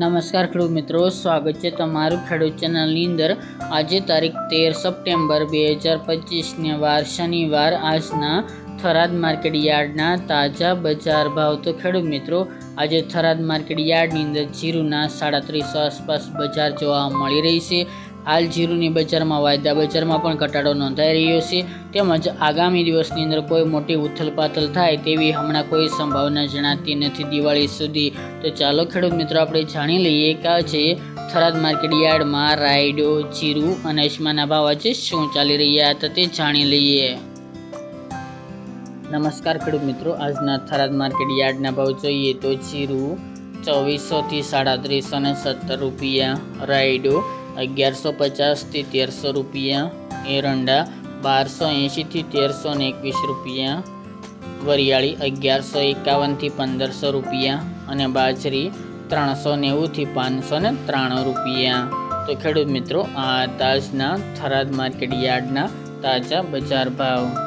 નમસ્કાર ખેડૂત મિત્રો, સ્વાગત છે તમારું ખેડૂત ચેનલની અંદર. આજે તારીખ તેર સપ્ટેમ્બર બે હજાર પચીસને વાર શનિવાર, આજના થરાદ માર્કેટ યાર્ડના તાજા બજાર ભાવ. તો ખેડૂત મિત્રો, આજે થરાદ માર્કેટ યાર્ડની અંદર જીરુના સાડા ત્રીસો આસપાસ બજાર જોવા મળી રહી છે. હાલ જીરુની બજારમાં વાયદા બજારમાં પણ ઘટાડો નોંધાઈ રહ્યો છે. તેમજ આગામી દિવસની અંદર કોઈ મોટી ઉથલપાથલ થાય તેવી હમણાં કોઈ સંભાવના જણાતી નથી દિવાળી સુધી. તો ચાલો ખેડૂત મિત્રો, આપણે જાણી લઈએ કે આજે થરાદ માર્કેટ યાર્ડમાં રાયડો, જીરુ અને અજમાના ભાવ આજે શું ચાલી રહ્યા હતા તે જાણી લઈએ. નમસ્કાર ખેડૂત મિત્રો, આજના થરાદ માર્કેટ યાર્ડના ભાવ જોઈએ તો જીરું ચોવીસોથી સાડત્રીસો ને સત્તર રૂપિયા, રાયડો અગિયારસો પચાસથી તેરસો રૂપિયા. એરંડા બારસો એંશીથી તેરસો ને એકવીસ રૂપિયા. વરિયાળી અગિયારસો એકાવનથી પંદરસો રૂપિયા. અને બાજરી ત્રણસો નેવુંથી પાંચસો ને ત્રાણું રૂપિયા. તો ખેડૂત મિત્રો, આ તાજના થરાદ માર્કેટ યાર્ડના તાજા બજાર ભાવ.